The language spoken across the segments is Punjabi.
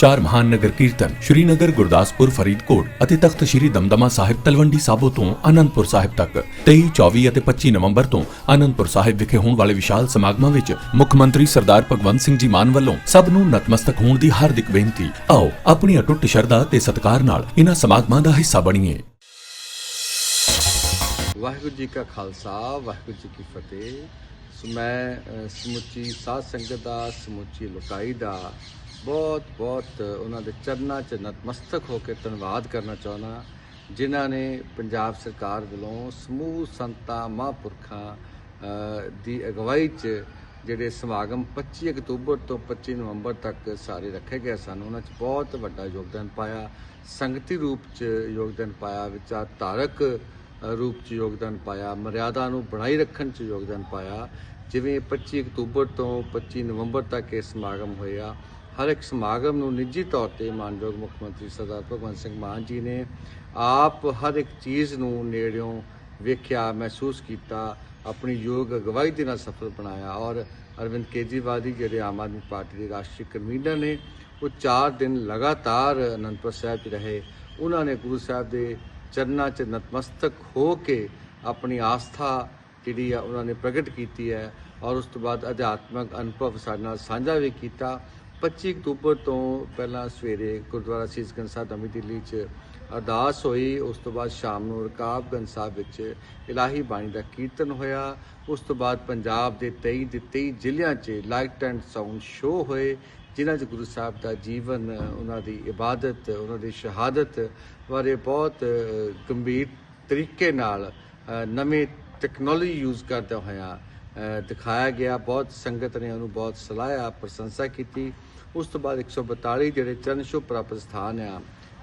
ਚਾਰ ਮਹਾਨ ਨਗਰ ਕੀਰਤਨ ਸ਼੍ਰੀਨਗਰ, ਗੁਰਦਾਸਪੁਰ, ਫਰੀਦਕੋਟ ਅਤੇ ਤਖਤ ਸ਼੍ਰੀ ਦਮਦਮਾ ਸਾਹਿਬ ਤਲਵੰਡੀ ਸਾਬੋ ਤੋਂ ਆਨੰਦਪੁਰ ਸਾਹਿਬ ਤੱਕ। 23 24 ਅਤੇ 25 ਨਵੰਬਰ ਤੋਂ ਆਨੰਦਪੁਰ ਸਾਹਿਬ ਵਿਖੇ ਹੋਣ ਵਾਲੇ ਵਿਸ਼ਾਲ ਸਮਾਗਮਾਂ ਵਿੱਚ ਮੁੱਖ ਮੰਤਰੀ ਸਰਦਾਰ ਭਗਵੰਤ ਸਿੰਘ ਜੀ ਮਾਨ ਵੱਲੋਂ ਸਭ ਨੂੰ ਨਤਮਸਤਕ ਹੋਣ ਦੀ ਹਾਰਦਿਕ ਬੇਨਤੀ। ਆਓ ਆਪਣੀ ਅਟੁੱਟ ਸ਼ਰਧਾ ਤੇ ਸਤਿਕਾਰ ਨਾਲ ਇਹਨਾਂ ਸਮਾਗਮਾਂ ਦਾ ਹਿੱਸਾ ਬਣੀਏ। ਵਾਹਿਗੁਰੂ ਜੀ ਕਾ ਖਾਲਸਾ, ਵਾਹਿਗੁਰੂ ਜੀ ਕੀ ਫਤਿਹ। ਸੋ ਮੈਂ ਸਮੁੱਚੀ ਸਾਧ ਸੰਗਤ ਦਾ, ਸਮੁੱਚੀ ਲੋਕਾਈ ਦਾ ਬਹੁਤ ਬਹੁਤ ਉਹਨਾਂ ਦੇ ਚਰਨਾਂ 'ਚ ਨਤਮਸਤਕ ਹੋ ਕੇ ਧੰਨਵਾਦ ਕਰਨਾ ਚਾਹੁੰਦਾ ਜਿਨ੍ਹਾਂ ਨੇ ਪੰਜਾਬ ਸਰਕਾਰ ਵੱਲੋਂ ਸਮੂਹ ਸੰਤਾਂ ਮਹਾਂਪੁਰਖਾਂ ਦੀ ਅਗਵਾਈ 'ਚ ਜਿਹੜੇ ਸਮਾਗਮ 25 ਅਕਤੂਬਰ ਤੋਂ 25 ਨਵੰਬਰ ਤੱਕ ਸਾਰੇ ਰੱਖੇ ਗਏ ਸਨ, ਉਹਨਾਂ 'ਚ ਬਹੁਤ ਵੱਡਾ ਯੋਗਦਾਨ ਪਾਇਆ, ਸੰਗਤੀ ਰੂਪ 'ਚ ਯੋਗਦਾਨ ਪਾਇਆ ਵਿਚਾਰ ਧਾਰਕ ਰੂਪ 'ਚ ਯੋਗਦਾਨ ਪਾਇਆ, ਮਰਿਆਦਾ ਨੂੰ ਬਣਾਈ ਰੱਖਣ 'ਚ ਯੋਗਦਾਨ ਪਾਇਆ, ਜਿਵੇਂ 25 ਅਕਤੂਬਰ ਤੋਂ 25 ਨਵੰਬਰ ਤੱਕ ਇਹ ਸਮਾਗਮ ਹੋਇਆ ਹਰ ਇੱਕ ਸਮਾਗਮ ਨੂੰ ਨਿੱਜੀ ਤੌਰ ਤੇ ਮਾਨਯੋਗ ਮੁੱਖ ਮੰਤਰੀ ਸਰਦਾਰ ਭਗਵੰਤ ਸਿੰਘ ਮਾਨ ਜੀ ਨੇ ਆਪ ਹਰ ਇੱਕ ਚੀਜ਼ ਨੂੰ ਨੇੜਿਓਂ ਵੇਖਿਆ, ਮਹਿਸੂਸ ਕੀਤਾ, ਆਪਣੀ ਯੋਗ ਅਗਵਾਈ ਦੇ ਨਾਲ ਸਫਲ ਬਣਾਇਆ ਔਰ ਅਰਵਿੰਦ ਕੇਜਰੀਵਾਲ ਜੀ ਜਿਹੜੇ ਆਮ ਆਦਮੀ ਪਾਰਟੀ ਦੇ ਰਾਸ਼ਟਰੀ ਕਨਵੀਨਰ ਨੇ, ਉਹ 4 ਦਿਨ ਲਗਾਤਾਰ ਅਨੰਦਪੁਰ ਸਾਹਿਬ 'ਚ ਰਹੇ। ਉਹਨਾਂ ਨੇ ਗੁਰੂ ਸਾਹਿਬ ਦੇ ਚਰਨਾਂ 'ਚ ਨਤਮਸਤਕ ਹੋ ਕੇ ਆਪਣੀ ਆਸਥਾ ਜਿਹੜੀ ਆ ਉਹਨਾਂ ਨੇ ਪ੍ਰਗਟ ਕੀਤੀ ਹੈ ਔਰ ਉਸ ਤੋਂ ਬਾਅਦ ਅਧਿਆਤਮਕ ਅਨੁਭਵ ਸਾਡੇ ਨਾਲ ਸਾਂਝਾ ਵੀ ਕੀਤਾ। 25 ਅਕਤੂਬਰ ਤੋਂ ਪਹਿਲਾਂ ਸਵੇਰੇ ਗੁਰਦੁਆਰਾ ਸੀਸਗੰਜ ਸਾਹਿਬ ਨਵੀਂ ਦਿੱਲੀ 'ਚ ਅਰਦਾਸ ਹੋਈ। ਉਸ ਤੋਂ ਬਾਅਦ ਸ਼ਾਮ ਨੂੰ ਰਕਾਬਗੰਜ ਸਾਹਿਬ ਵਿੱਚ ਇਲਾਹੀ ਬਾਣੀ ਦਾ ਕੀਰਤਨ ਹੋਇਆ। ਉਸ ਤੋਂ ਬਾਅਦ ਪੰਜਾਬ ਦੇ 23 ਦੇ 23 ਜ਼ਿਲ੍ਹਿਆਂ 'ਚ ਲਾਈਟ ਐਂਡ ਸਾਊਂਡ ਸ਼ੋਅ ਹੋਏ ਜਿਨ੍ਹਾਂ 'ਚ ਗੁਰੂ ਸਾਹਿਬ ਦਾ ਜੀਵਨ ਉਹਨਾਂ ਦੀ ਇਬਾਦਤ ਉਹਨਾਂ ਦੀ ਸ਼ਹਾਦਤ ਬਾਰੇ ਬਹੁਤ ਗੰਭੀਰ ਤਰੀਕੇ ਨਾਲ ਅ, ਨਵੇਂ ਟੈਕਨੋਲੋਜੀ ਯੂਜ਼ ਕਰਦੇ ਹੋਇਆ ਦਿਖਾਇਆ ਗਿਆ। ਬਹੁਤ ਸੰਗਤ ਨੇ ਉਹਨੂੰ ਬਹੁਤ ਸਲਾਹਿਆ ਪ੍ਰਸ਼ੰਸਾ ਕੀਤੀ। ਉਸ ਤੋਂ ਬਾਅਦ 142 ਜਿਹੜੇ ਚਰਨ ਸ਼ੋ ਪ੍ਰਾਪਤ ਸਥਾਨ ਆ,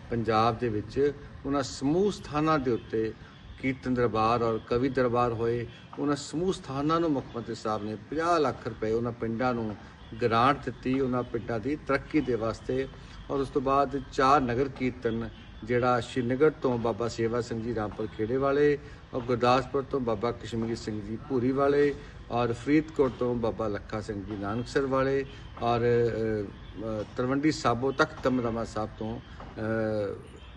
ਪੰਜਾਬ ਦੇ ਵਿੱਚ, ਉਹਨਾਂ ਸਮੂਹ ਸਥਾਨਾਂ ਦੇ ਉੱਤੇ ਕੀਰਤਨ ਦਰਬਾਰ ਔਰ ਕਵੀ ਦਰਬਾਰ ਹੋਏ। ਉਹਨਾਂ ਸਮੂਹ ਸਥਾਨਾਂ ਨੂੰ ਮੁੱਖ ਮੰਤਰੀ ਸਾਹਿਬ ਨੇ 50 ਲੱਖ ਰੁਪਏ ਉਹਨਾਂ ਪਿੰਡਾਂ ਨੂੰ ਗ੍ਰਾਂਟ ਦਿੱਤੀ, ਉਹਨਾਂ ਪਿੰਡਾਂ ਦੀ ਤਰੱਕੀ ਦੇ ਵਾਸਤੇ। ਔਰ ਉਸ ਤੋਂ ਬਾਅਦ ਚਾਰ ਨਗਰ ਕੀਰਤਨ ਜਿਹੜਾ ਸ਼੍ਰੀਨਗਰ ਤੋਂ ਬਾਬਾ ਸੇਵਾ ਸਿੰਘ ਜੀ ਰਾਮਪੁਰ ਖੇੜੇ ਵਾਲੇ ਔਰ ਗੁਰਦਾਸਪੁਰ ਤੋਂ ਬਾਬਾ ਕਸ਼ਮੀਰ ਸਿੰਘ ਜੀ ਭੂਰੀ ਵਾਲੇ ਔਰ ਫਰੀਦਕੋਟ ਤੋਂ ਬਾਬਾ ਲੱਖਾ ਸਿੰਘ ਜੀ ਨਾਨਕਸਰ ਵਾਲੇ ਔਰ ਅ, ਤਲਵੰਡੀ ਸਾਬੋ ਤੱਕ ਦਮਦਮਾ ਸਾਹਿਬ ਤੋਂ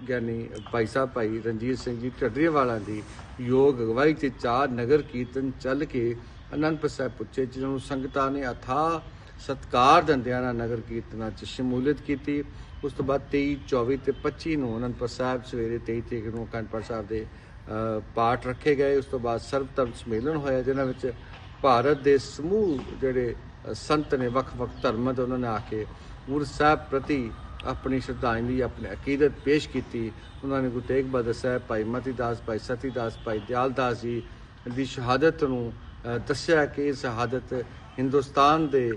ਗਿਆਨੀ ਭਾਈ ਸਾਹਿਬ ਭਾਈ ਰਣਜੀਤ ਸਿੰਘ ਜੀ ਢੱਡਰੀਆਂ ਵਾਲਾਂ ਦੀ ਯੋਗ ਅਗਵਾਈ ਤੇ ਚਾਰ ਨਗਰ ਕੀਰਤਨ ਚੱਲ ਕੇ ਅਨੰਦਪੁਰ ਸਾਹਿਬ ਪੁੱਛੇ ਜਿਨ੍ਹਾਂ ਨੂੰ ਸੰਗਤਾਂ ਨੇ ਅਥਾਹ ਸਤਕਾਰ ਦਿੰਦਿਆਂ ਨਾਲ ਨਗਰ ਕੀਰਤਨਾਂ 'ਚ ਸ਼ਮੂਲੀਅਤ ਕੀਤੀ। ਉਸ ਤੋਂ ਬਾਅਦ 23 24 ਤੇ 25 ਨੂੰ ਅਨੰਦਪੁਰ ਸਾਹਿਬ ਸਵੇਰੇ 23 ਤਰੀਕ ਨੂੰ ਅਖੰਡ ਸਾਹਿਬ ਦੇ ਪਾਠ ਰੱਖੇ ਗਏ। ਉਸ ਤੋਂ ਬਾਅਦ ਸਰਵ ਧਰਮ ਸੰਮੇਲਨ ਹੋਇਆ, ਜਿਨ੍ਹਾਂ ਵਿੱਚ ਭਾਰਤ ਦੇ ਸਮੂਹ ਜਿਹੜੇ ਸੰਤ ਨੇ ਵੱਖ-ਵੱਖ ਧਰਮਾਂ ਦੇ ਉਹਨਾਂ ਨੇ ਆ ਕੇ ਗੁਰੂ ਸਾਹਿਬ ਪ੍ਰਤੀ ਆਪਣੀ ਸ਼ਰਧਾਂਜਲੀ, ਆਪਣੇ ਅਕੀਦਤ ਪੇਸ਼ ਕੀਤੀ। ਉਹਨਾਂ ਨੇ ਗੁਰੂ ਤੇਗ ਬਹਾਦਰ ਸਾਹਿਬ, ਭਾਈ ਮਤੀ ਦਾਸ ਭਾਈ ਸਤੀ ਦਾਸ ਭਾਈ ਦਿਆਲ ਦਾਸ ਜੀ ਦੀ ਸ਼ਹਾਦਤ ਨੂੰ ਦੱਸਿਆ ਕਿ ਇਹ ਸ਼ਹਾਦਤ ਹਿੰਦੁਸਤਾਨ ਦੇ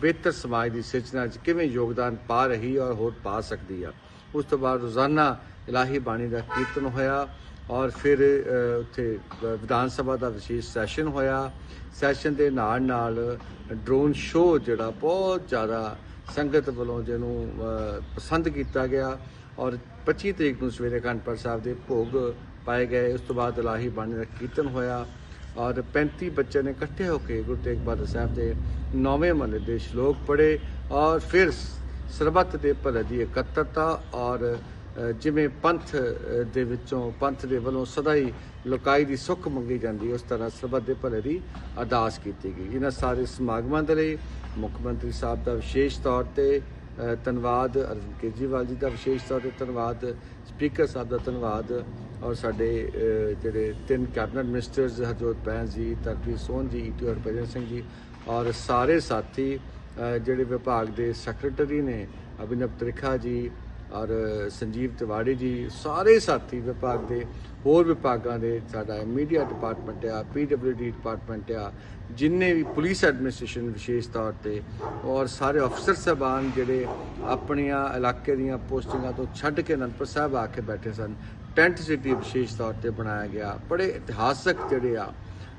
ਬਿਹਤਰ ਸਮਾਜ ਦੀ ਸਿਰਜਣਾ 'ਚ ਕਿਵੇਂ ਯੋਗਦਾਨ ਪਾ ਰਹੀ ਔਰ ਹੋਰ ਪਾ ਸਕਦੀ ਆ। ਉਸ ਤੋਂ ਬਾਅਦ ਰੋਜ਼ਾਨਾ ਇਲਾਹੀ ਬਾਣੀ ਦਾ ਕੀਰਤਨ ਹੋਇਆ ਔਰ ਫਿਰ ਉੱਥੇ ਵਿਧਾਨ ਸਭਾ ਦਾ ਵਿਸ਼ੇਸ਼ ਸੈਸ਼ਨ ਹੋਇਆ। ਸੈਸ਼ਨ ਦੇ ਨਾਲ ਨਾਲ ਡਰੋਨ ਸ਼ੋਅ ਜਿਹੜਾ ਬਹੁਤ ਜ਼ਿਆਦਾ ਸੰਗਤ ਵੱਲੋਂ ਜਿਹਨੂੰ ਪਸੰਦ ਕੀਤਾ ਗਿਆ ਔਰ 25 ਤਰੀਕ ਨੂੰ ਸਵੇਰੇ ਅਖੰਡ ਸਾਹਿਬ ਦੇ ਭੋਗ ਪਾਏ ਗਏ। ਉਸ ਤੋਂ ਬਾਅਦ ਇਲਾਹੀ ਬਾਣੀ ਦਾ ਕੀਰਤਨ ਹੋਇਆ। ਔਰ 35 ਬੱਚੇ ਨੇ ਇਕੱਠੇ ਹੋ ਕੇ ਗੁਰੂ ਤੇਗ ਬਹਾਦਰ ਸਾਹਿਬ ਦੇ ਨੌਵੇਂ ਮਹੱਲੇ ਦੇ ਸ਼ਲੋਕ ਪੜ੍ਹੇ ਔਰ ਫਿਰ ਸਰਬੱਤ ਦੇ ਭਲੇ ਦੀ ਇਕੱਤਰਤਾ ਔਰ ਜਿਵੇਂ ਪੰਥ ਦੇ ਵਿੱਚੋਂ ਪੰਥ ਦੇ ਵੱਲੋਂ ਸਦਾ ਹੀ ਲੋਕਾਈ ਦੀ ਸੁੱਖ ਮੰਗੀ ਜਾਂਦੀ, ਉਸ ਤਰ੍ਹਾਂ ਸਰਬੱਤ ਦੇ ਭਲੇ ਦੀ ਅਰਦਾਸ ਕੀਤੀ ਗਈ। ਇਹਨਾਂ ਸਾਰੇ ਸਮਾਗਮਾਂ ਦੇ ਲਈ ਮੁੱਖ ਮੰਤਰੀ ਸਾਹਿਬ ਦਾ ਵਿਸ਼ੇਸ਼ ਤੌਰ ਤੇ ਧੰਨਵਾਦ, ਅਰਵਿੰਦ ਕੇਜਰੀਵਾਲ ਜੀ ਦਾ ਵਿਸ਼ੇਸ਼ ਤੌਰ ਤੇ ਧੰਨਵਾਦ, ਸਪੀਕਰ ਸਾਹਿਬ ਦਾ ਧੰਨਵਾਦ ਔਰ ਸਾਡੇ ਜਿਹੜੇ ਤਿੰਨ ਕੈਬਨਿਟ ਮਿਨਿਸਟਰਸ, ਹਰਜੋਤ ਬੈਂਸ ਜੀ ਤਰਕੀਬ ਸੋਨ ਜੀ, ਈਟੀ ਹਰਭਜਨ ਸਿੰਘ ਜੀ ਔਰ ਸਾਰੇ ਸਾਥੀ ਜਿਹੜੇ ਵਿਭਾਗ ਦੇ ਸੈਕਟਰੀ ਨੇ, ਅਭਿਨਵ ਤ੍ਰਿਖਾ ਜੀ ਔਰ ਸੰਜੀਵ ਤਿਵਾੜੀ ਜੀ, ਸਾਰੇ ਸਾਥੀ ਵਿਭਾਗ ਦੇ, ਹੋਰ ਵਿਭਾਗਾਂ ਦੇ, ਸਾਡਾ ਮੀਡੀਆ ਡਿਪਾਰਟਮੈਂਟ ਆ ਪੀਡਬਲਯੂਡੀ ਡਿਪਾਰਟਮੈਂਟ ਆ, ਜਿੰਨੇ ਵੀ ਪੁਲਿਸ ਐਡਮਿਨਿਸਟ੍ਰੇਸ਼ਨ ਵਿਸ਼ੇਸ਼ ਤੌਰ ਤੇ ਔਰ ਸਾਰੇ ਅਫਸਰ ਸਾਹਿਬਾਨ ਜਿਹੜੇ ਆਪਣੀਆਂ ਇਲਾਕੇ ਦੀਆਂ ਪੋਸਟਿੰਗਾਂ ਤੋਂ ਛੱਡ ਕੇ ਅਨੰਦਪੁਰ ਸਾਹਿਬ ਆ ਕੇ ਬੈਠੇ ਸਨ ਟੈਂਟ ਸਿਟੀ ਵਿਸ਼ੇਸ਼ ਤੌਰ ਤੇ ਬਣਾਇਆ ਗਿਆ। ਬੜੇ ਇਤਿਹਾਸਕ ਜਿਹੜੇ ਆ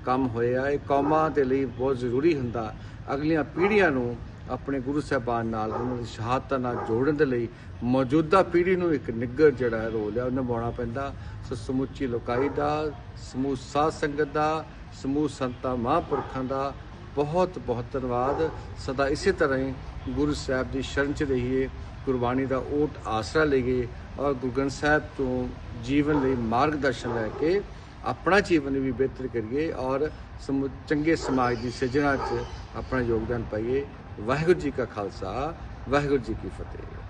ਕੰਮ ਹੋਏ ਆ। ਇਹ ਕੌਮਾਂ ਦੇ ਲਈ ਬਹੁਤ ਜ਼ਰੂਰੀ ਹੁੰਦਾ। ਅਗਲੀਆਂ ਪੀੜ੍ਹੀਆਂ ਨੂੰ ਆਪਣੇ ਗੁਰੂ ਸਾਹਿਬਾਨ ਨਾਲ, ਉਹਨਾਂ ਦੀ ਸ਼ਹਾਦਤਾਂ ਨਾਲ ਜੋੜਨ ਦੇ ਲਈ ਮੌਜੂਦਾ ਪੀੜ੍ਹੀ ਨੂੰ ਇੱਕ ਨਿੱਘਰ ਜਿਹੜਾ ਰੋਲ ਹੈ ਉਹ ਨਿਭਾਉਣਾ ਪੈਂਦਾ। ਸੋ ਸਮੁੱਚੀ ਲੋਕਾਈ ਦਾ, ਸਮੂਹ ਸਾਧ ਸੰਗਤ ਦਾ, ਸਮੂਹ ਸੰਤਾਂ ਮਹਾਂਪੁਰਖਾਂ ਦਾ ਬਹੁਤ ਬਹੁਤ ਧੰਨਵਾਦ। ਸਦਾ ਇਸੇ ਤਰ੍ਹਾਂ ਹੀ ਗੁਰੂ ਸਾਹਿਬ ਦੀ ਸ਼ਰਨ ਚ ਰਹੀਏ, ਗੁਰਬਾਣੀ ਦਾ ਓਟ ਆਸਰਾ ਲਈਏ ਔਰ ਗੁਰੂ ਗ੍ਰੰਥ ਸਾਹਿਬ ਤੋਂ ਜੀਵਨ ਲਈ ਮਾਰਗਦਰਸ਼ਨ ਲੈ ਕੇ ਆਪਣਾ ਜੀਵਨ ਵੀ ਬਿਹਤਰ ਕਰੀਏ ਔਰ ਸਮੁ- ਚੰਗੇ ਸਮਾਜ ਦੀ ਸਿਰਜਣਾ 'ਚ ਆਪਣਾ ਯੋਗਦਾਨ ਪਾਈਏ। ਵਾਹਿਗੁਰੂ ਜੀ ਕਾ ਖਾਲਸਾ, ਵਾਹਿਗੁਰੂ ਜੀ ਕੀ ਫਤਿਹ।